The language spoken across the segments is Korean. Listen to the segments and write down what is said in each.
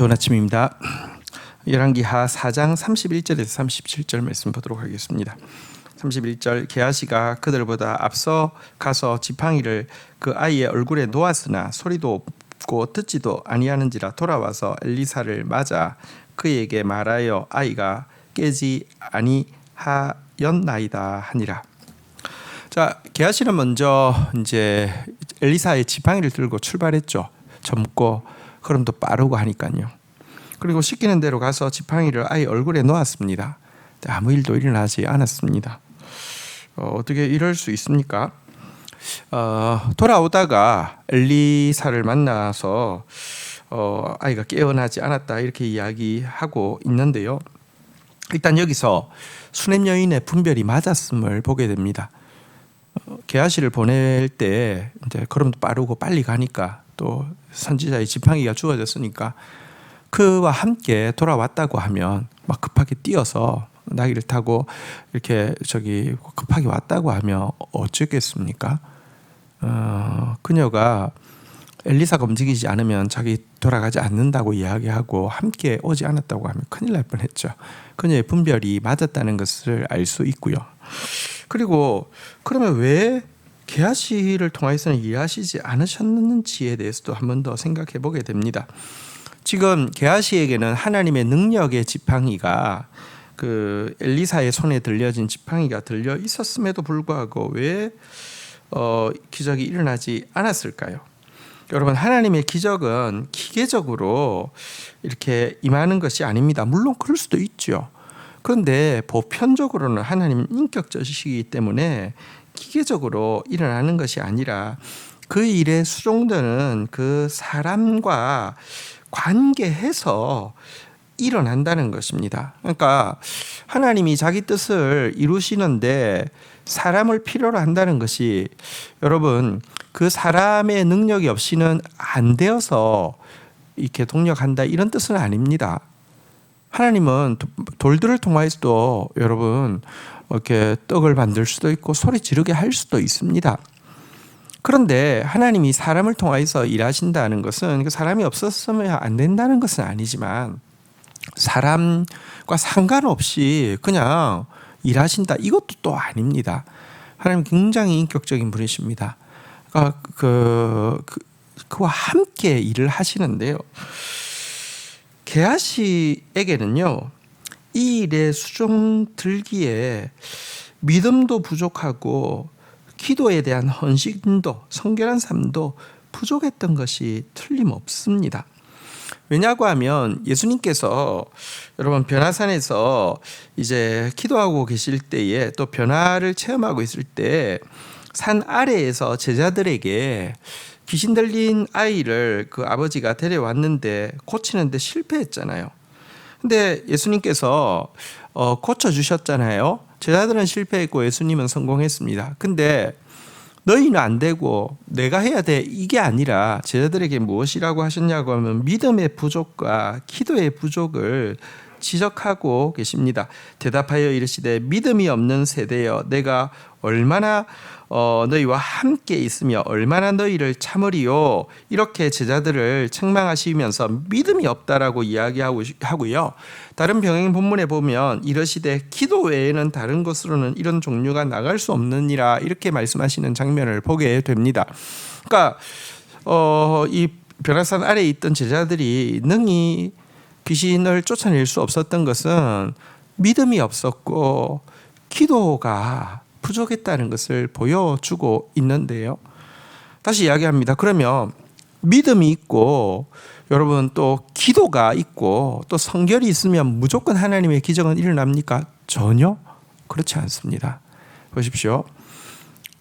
좋은 아침입니다. 열왕기하 4장 31절에서 37절 말씀 보도록 하겠습니다. 31절 게하시가 그들보다 앞서 가서 지팡이를 그 아이의 얼굴에 놓았으나 소리도 없고 듣지도 아니하는지라 돌아와서 엘리사를 맞아 그에게 말하여 아이가 깨지 아니하였나이다 하니라. 자 게하시는 먼저 이제 엘리사의 지팡이를 들고 출발했죠. 젊고 걸음도 빠르고 하니까요. 그리고 시키는 대로 가서 지팡이를 아이 얼굴에 놓았습니다. 아무 일도 일어나지 않았습니다. 어, 어떻게 이럴 수 있습니까? 어, 돌아오다가 엘리사를 만나서 어, 아이가 깨어나지 않았다 이렇게 이야기하고 있는데요. 일단 여기서 수냄 여인의 분별이 맞았음을 보게 됩니다. 어, 게하시를 보낼 때 이제 걸음도 빠르고 빨리 가니까 또 선지자의 지팡이가 주어졌으니까 그와 함께 돌아왔다고 하면 막 급하게 뛰어서 나귀를 타고 이렇게 저기 급하게 왔다고 하면 어쩌겠습니까? 어, 그녀가 엘리사가 움직이지 않으면 자기 돌아가지 않는다고 이야기하고 함께 오지 않았다고 하면 큰일 날 뻔했죠. 그녀의 분별이 맞았다는 것을 알 수 있고요. 그리고 그러면 왜 게하시를 통하여서는 이해하시지 않으셨는지에 대해서도 한 번 더 생각해 보게 됩니다. 지금 게하시에게는 하나님의 능력의 지팡이가 그 엘리사의 손에 들려진 지팡이가 들려 있었음에도 불구하고 왜 어, 기적이 일어나지 않았을까요? 여러분 하나님의 기적은 기계적으로 이렇게 임하는 것이 아닙니다. 물론 그럴 수도 있죠. 그런데 보편적으로는 하나님 인격적이시기 때문에 기계적으로 일어나는 것이 아니라 그 일에 수종되는 그 사람과 관계해서 일어난다는 것입니다. 그러니까 하나님이 자기 뜻을 이루시는데 사람을 필요로 한다는 것이 여러분 그 사람의 능력이 없이는 안 되어서 이렇게 동력한다 이런 뜻은 아닙니다. 하나님은 돌들을 통하여서도 여러분 이렇게 떡을 만들 수도 있고 소리 지르게 할 수도 있습니다. 그런데 하나님이 사람을 통하여서 일하신다는 것은 그 사람이 없었으면 안 된다는 것은 아니지만 사람과 상관없이 그냥 일하신다 이것도 또 아닙니다. 하나님 굉장히 인격적인 분이십니다. 그러니까 그, 그 그와 함께 일을 하시는데요. 게하시에게는요 이 일에 수종 들기에 믿음도 부족하고 기도에 대한 헌신도 성결한 삶도 부족했던 것이 틀림없습니다. 왜냐고 하면 예수님께서 여러분 변화산에서 이제 기도하고 계실 때에 또 변화를 체험하고 있을 때 산 아래에서 제자들에게 귀신 들린 아이를 그 아버지가 데려왔는데 고치는데 실패했잖아요. 근데 예수님께서 어, 고쳐 주셨잖아요. 제자들은 실패했고 예수님은 성공했습니다. 근데 너희는 안 되고 내가 해야 돼 이게 아니라 제자들에게 무엇이라고 하셨냐고 하면 믿음의 부족과 기도의 부족을 지적하고 계십니다. 대답하여 이르시되 믿음이 없는 세대여 내가 얼마나 어, 너희와 함께 있으며 얼마나 너희를 참으리요 이렇게 제자들을 책망하시면서 믿음이 없다라고 이야기하고 하고요. 다른 병행 본문에 보면 이러시되 기도 외에는 다른 것으로는 이런 종류가 나갈 수 없느니라 이렇게 말씀하시는 장면을 보게 됩니다. 그러니까 어, 이 변화산 아래에 있던 제자들이 능히 귀신을 쫓아낼 수 없었던 것은 믿음이 없었고 기도가 부족했다는 것을 보여주고 있는데요. 다시 이야기합니다. 그러면 믿음이 있고 여러분 또 기도가 있고 또 성결이 있으면 무조건 하나님의 기적은 일어납니까? 전혀 그렇지 않습니다. 보십시오.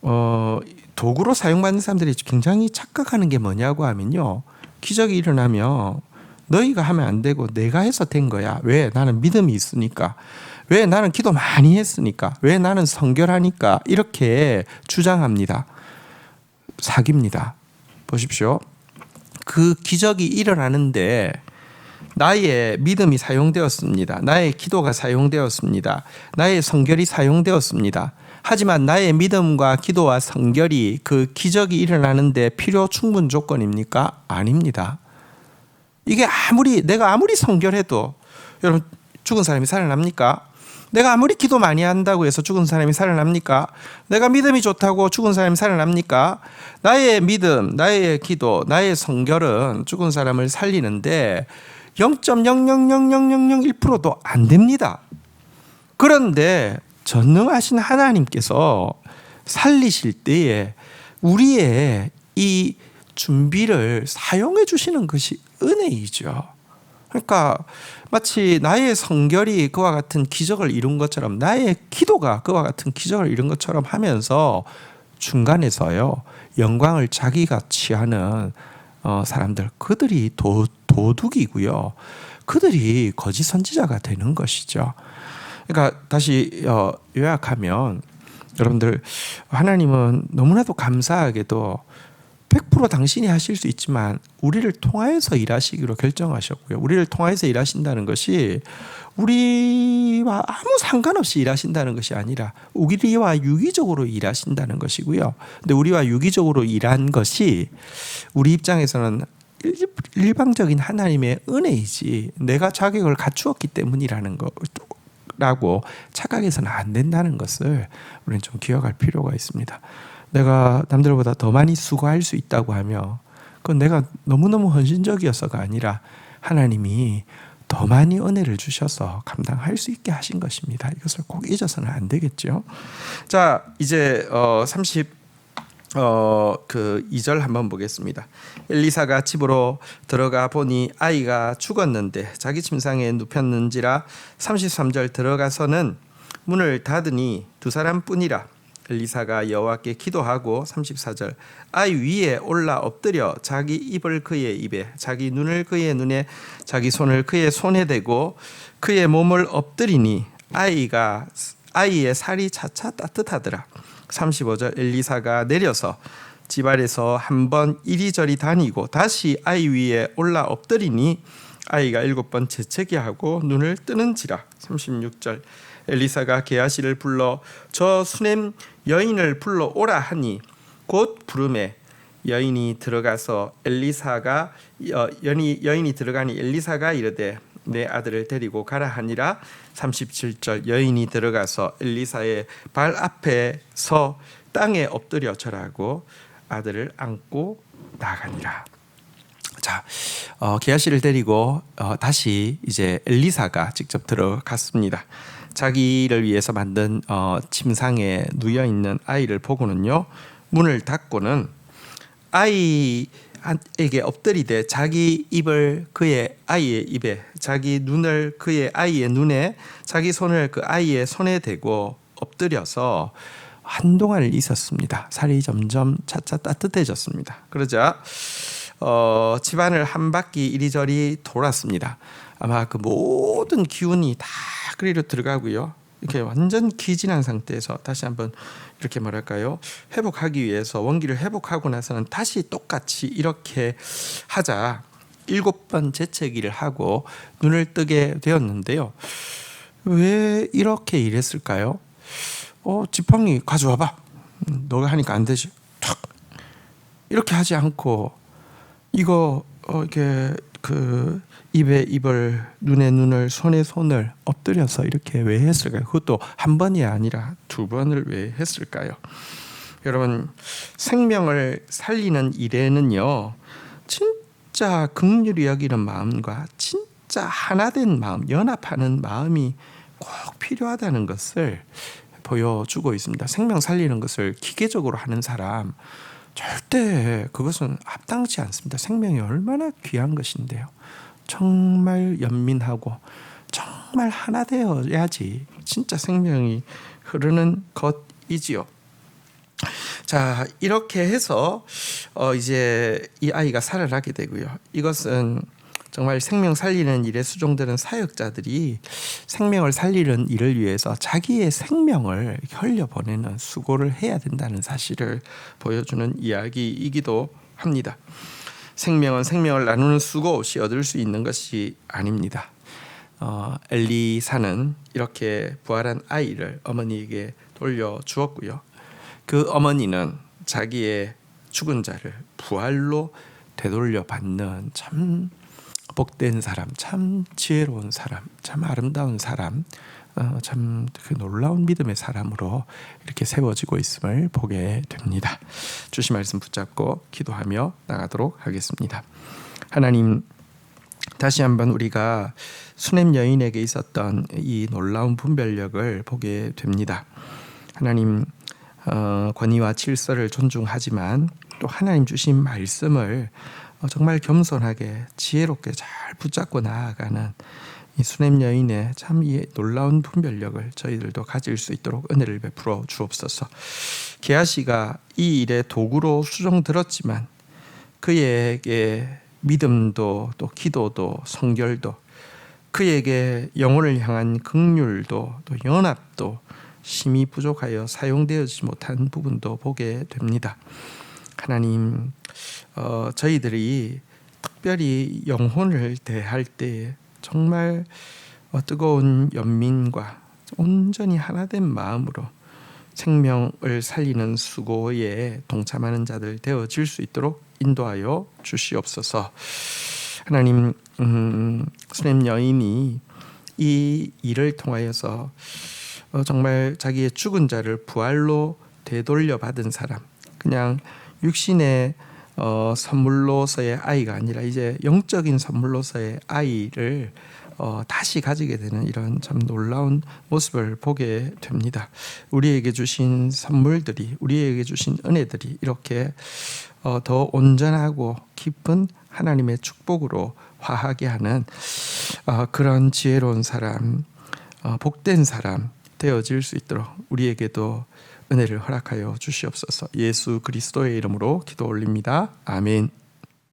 어, 도구로 사용받는 사람들이 굉장히 착각하는 게 뭐냐고 하면요. 기적이 일어나면 너희가 하면 안 되고 내가 해서 된 거야. 왜? 나는 믿음이 있으니까. 왜 나는 기도 많이 했으니까, 왜 나는 성결하니까 이렇게 주장합니다. 사기입니다. 보십시오. 그 기적이 일어나는데 나의 믿음이 사용되었습니다. 나의 기도가 사용되었습니다. 나의 성결이 사용되었습니다. 하지만 나의 믿음과 기도와 성결이 그 기적이 일어나는데 필요 충분 조건입니까? 아닙니다. 이게 아무리 내가 아무리 성결해도 여러분 죽은 사람이 살아납니까? 내가 아무리 기도 많이 한다고 해서 죽은 사람이 살아납니까? 내가 믿음이 좋다고 죽은 사람이 살아납니까? 나의 믿음, 나의 기도, 나의 성결은 죽은 사람을 살리는데 0.0000001%도 안 됩니다. 그런데 전능하신 하나님께서 살리실 때에 우리의 이 준비를 사용해 주시는 것이 은혜이죠. 그러니까 마치 나의 성결이 그와 같은 기적을 이룬 것처럼 나의 기도가 그와 같은 기적을 이룬 것처럼 하면서 중간에서요 영광을 자기가 취하는 어, 사람들 그들이 도, 도둑이고요 그들이 거짓 선지자가 되는 것이죠. 그러니까 다시 어, 요약하면 여러분들 하나님은 너무나도 감사하게도 100% 당신이 하실 수 있지만 우리를 통하여서 일하시기로 결정하셨고요. 우리를 통하여서 일하신다는 것이 우리와 아무 상관없이 일하신다는 것이 아니라 우리와 유기적으로 일하신다는 것이고요. 근데 우리와 유기적으로 일한 것이 우리 입장에서는 일- 일방적인 하나님의 은혜이지 내가 자격을 갖추었기 때문이라는 거라고 착각해서는 안 된다는 것을 우리는 좀 기억할 필요가 있습니다. 내가 남들보다 더 많이 수고할 수 있다고 하며 그건 내가 너무너무 헌신적이어서가 아니라 하나님이 더 많이 은혜를 주셔서 감당할 수 있게 하신 것입니다. 이것을 꼭 잊어서는 안 되겠죠. 자, 이제 어 30, 어 그 2절 한번 보겠습니다. 엘리사가 집으로 들어가 보니 아이가 죽었는데 자기 침상에 눕혔는지라 33절 들어가서는 문을 닫으니 두 사람뿐이라 엘리사가 여호와께 기도하고 34절 아이 위에 올라 엎드려 자기 입을 그의 입에 자기 눈을 그의 눈에 자기 손을 그의 손에 대고 그의 몸을 엎드리니 아이가 아이의 살이 차차 따뜻하더라. 35절 엘리사가 내려서 집 아래서 한번 이리저리 다니고 다시 아이 위에 올라 엎드리니 아이가 일곱 번 재채기 하고 눈을 뜨는지라. 36절 엘리사가 게하시를 불러 저 수냄 여인을 불러 오라 하니 곧 부름에 여인이 들어가서 엘리사가 어, 여인이 여인이 들어가니 엘리사가 이르되 내 아들을 데리고 가라 하니라 37절 여인이 들어가서 엘리사의 발 앞에 서 땅에 엎드려 절하고 아들을 안고 나가니라. 자, 어, 게하시를 데리고 어, 다시 이제 엘리사가 직접 들어갔습니다. 자기를 위해서 만든 어, 침상에 누워 있는 아이를 보고는요 문을 닫고는 아이에게 엎드리되 자기 입을 그의 아이의 입에 자기 눈을 그의 아이의 눈에 자기 손을 그 아이의 손에 대고 엎드려서 한동안을 있었습니다. 살이 점점 차차 따뜻해졌습니다. 그러자 어, 집안을 한 바퀴 이리저리 돌았습니다. 아마 그 모든 기운이 다 그리로 들어가고요. 이렇게 완전 기진한 상태에서 다시 한번 이렇게 뭐랄까요 회복하기 위해서 원기를 회복하고 나서는 다시 똑같이 이렇게 하자 일곱 번 재채기를 하고 눈을 뜨게 되었는데요. 왜 이렇게 일했을까요? 어 지팡이 가져와봐. 음, 너가 하니까 안 되지. 탁 이렇게 하지 않고 이거 어 이렇게 그 입에 입을 눈에 눈을 손에 손을 엎드려서 이렇게 왜 했을까요? 그것도 한 번이 아니라 두 번을 왜 했을까요? 여러분 생명을 살리는 일에는요 진짜 극률이 여기는 마음과 진짜 하나된 마음 연합하는 마음이 꼭 필요하다는 것을 보여주고 있습니다. 생명 살리는 것을 기계적으로 하는 사람 절대 그것은 합당치 않습니다. 생명이 얼마나 귀한 것인데요. 정말 연민하고 정말 하나 되어야지 진짜 생명이 흐르는 것이지요. 자 이렇게 해서 어 이제 이 아이가 살아나게 되고요. 이것은 정말 생명 살리는 일에 수종되는 사역자들이 생명을 살리는 일을 위해서 자기의 생명을 흘려 보내는 수고를 해야 된다는 사실을 보여주는 이야기이기도 합니다. 생명은 생명을 나누는 수고 없이 얻을 수 있는 것이 아닙니다. 어, 엘리사는 이렇게 부활한 아이를 어머니에게 돌려 주었고요. 그 어머니는 자기의 죽은 자를 부활로 되돌려 받는 참 복된 사람, 참 지혜로운 사람, 참 아름다운 사람, 어, 참그 놀라운 믿음의 사람으로 이렇게 세워지고 있음을 보게 됩니다. 주신 말씀 붙잡고 기도하며 나가도록 하겠습니다. 하나님 다시 한번 우리가 수냄 여인에게 있었던 이 놀라운 분별력을 보게 됩니다. 하나님 어, 권위와 질서를 존중하지만 또 하나님 주신 말씀을 어, 정말 겸손하게 지혜롭게 잘 붙잡고 나아가는 이 수냄 여인의 참 이 놀라운 분별력을 저희들도 가질 수 있도록 은혜를 베풀어 주옵소서. 게하시가 이 일에 도구로 수종 들었지만 그에게 믿음도 또 기도도 성결도 그에게 영혼을 향한 긍휼도 또 연합도 심히 부족하여 사용되어지지 못한 부분도 보게 됩니다. 하나님, 어, 저희들이 특별히 영혼을 대할 때 정말 어, 뜨거운 연민과 온전히 하나된 마음으로 생명을 살리는 수고에 동참하는 자들 되어질 수 있도록 인도하여 주시옵소서. 하나님, 음, 수렘 여인이 이 일을 통하여서 어, 정말 자기의 죽은 자를 부활로 되돌려 받은 사람, 그냥 육신의 어, 선물로서의 아이가 아니라 이제 영적인 선물로서의 아이를 어, 다시 가지게 되는 이런 참 놀라운 모습을 보게 됩니다. 우리에게 주신 선물들이, 우리에게 주신 은혜들이 이렇게 어, 더 온전하고 깊은 하나님의 축복으로 화하게 하는 어, 그런 지혜로운 사람, 어, 복된 사람 되어질 수 있도록 우리에게도 은혜를 허락하여 주시옵소서. 예수 그리스도의 이름으로 기도 올립니다. 아멘.